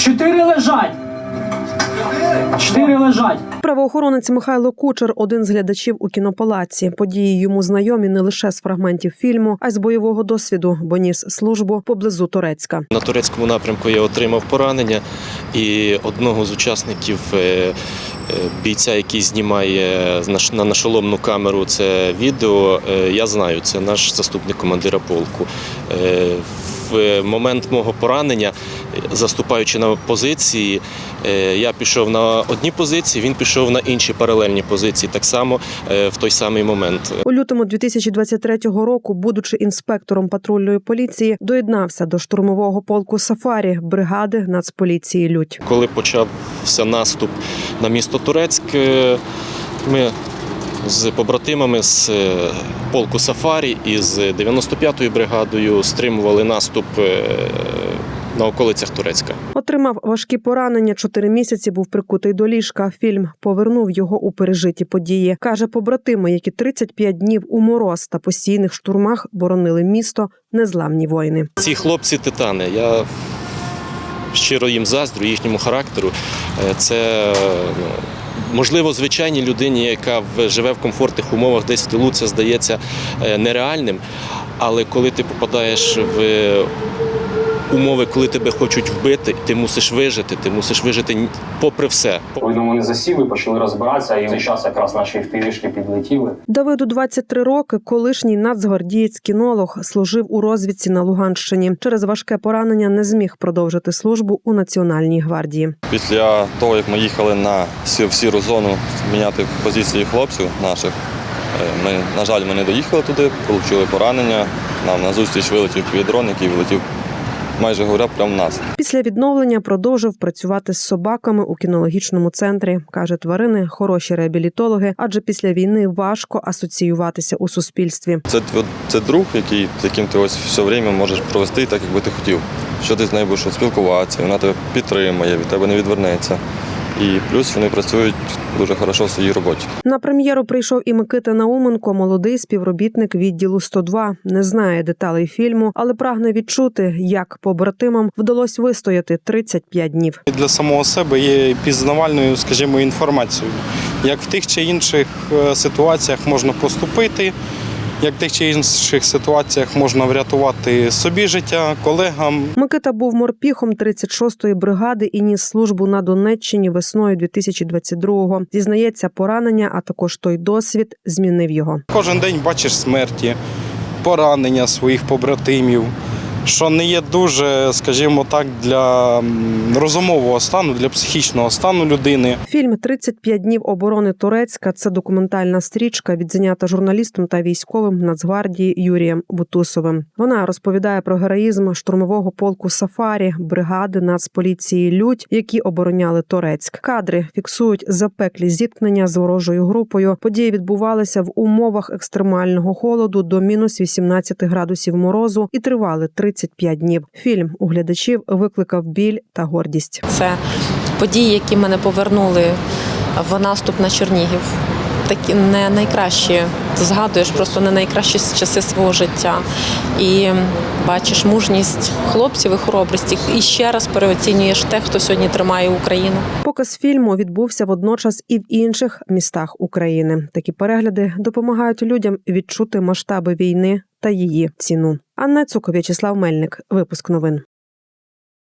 Чотири лежать. Чотири лежать. Правоохоронець Михайло Кучер один з глядачів у кінопалаці. Події йому знайомі не лише з фрагментів фільму, а й з бойового досвіду, бо ніс службу поблизу Турецька. На турецькому напрямку я отримав поранення, і одного з учасників е, е, бійця, який знімає на нашоломну камеру це відео, е, я знаю, це наш заступник командира полку. В момент мого поранення, заступаючи на позиції, е, я пішов на одні позиції, він пішов на інші паралельні позиції, так само е, в той самий момент. У лютому 2023 року, будучи інспектором патрульної поліції, доєднався до штурмового полку Сафарі бригади Нацполіції Людь. Коли почався наступ на місто Турецьк, е, ми з побратимами з полку Сафарі і з 95-ю бригадою стримували наступ на околицях Турецька. Отримав важкі поранення. Чотири місяці був прикутий до ліжка. Фільм повернув його у пережиті події. каже, побратими, які 35 днів у мороз та постійних штурмах боронили місто, незламні воїни. Ці хлопці титани. Я щиро їм заздрю, їхньому характеру. Е, Це ну, можливо звичайній людині, яка живе в комфортних умовах, десь в тилу, це здається е, нереальним. Але коли ти попадаєш в умови, коли тебе хочуть вбити, ти мусиш вижити, ти мусиш вижити попри все. Видно, вони засіли, почали розбиратися, і в цей час якраз наші впівішки підлетіли. Давиду 23 роки. Колишній нацгвардієць кінолог служив у розвідці на Луганщині. Через важке поранення не зміг продовжити службу у національній гвардії. Після того, як ми їхали на сі- в сіру зону міняти позиції хлопців наших, е, ми, на жаль, ми не доїхали туди, отримали поранення. Нам на зустріч вилетів півдрон, який вилетів, майже говоря, прямо в нас. Після відновлення продовжив працювати з собаками у кінологічному центрі. каже, тварини хороші реабілітологи, адже після війни важко асоціюватися у суспільстві. Це, це друг, який, з яким ти ось все время можеш провести так, як би ти хотів. Що ти з нею будеш спілкуватися, вона тебе підтримує, від тебе не відвернеться. І плюс вони працюють дуже хорошо в своїй роботі. На прем'єру прийшов і Микита Науменко, молодий співробітник відділу 102. Не знає деталей фільму, але прагне відчути, як побратимам вдалося вистояти 35 днів. для самого себе є пізнавальною, скажімо, інформацією, як в тих чи інших е, ситуаціях можна поступити, як в тих чи інших ситуаціях можна врятувати собі життя, колегам, Микита був морпіхом 36-ї бригади і ніс службу на Донеччині весною 2022-го. Зізнається, поранення, а також той досвід змінив його. Кожен день бачиш смерті, поранення своїх побратимів, що не є дуже, скажімо так, для розумового стану, для психічного стану людини. Фільм «35 днів оборони Турецька це документальна стрічка, відзнята журналістом та військовим Нацгвардії Юрієм Бутусовим. Вона розповідає про героїзм штурмового полку Сафарі, бригади Нацполіції Людь, які обороняли Турецьк. Кадри фіксують запеклі зіткнення з ворожою групою. Події відбувалися в умовах екстремального холоду до мінус 18 градусів морозу і тривали 35 днів. Фільм у глядачів викликав біль та гордість. Це події, які мене повернули в наступ на Чернігів. Такі не найкращі згадуєш, просто не найкращі часи свого життя. І бачиш мужність хлопців і хоробрість. І ще раз переоцінюєш те, хто сьогодні тримає Україну. Показ фільму відбувся водночас і в інших містах України. Такі перегляди допомагають людям відчути масштаби війни та її ціну. Анна Цук, В'ячеслав Мельник. Випуск новин.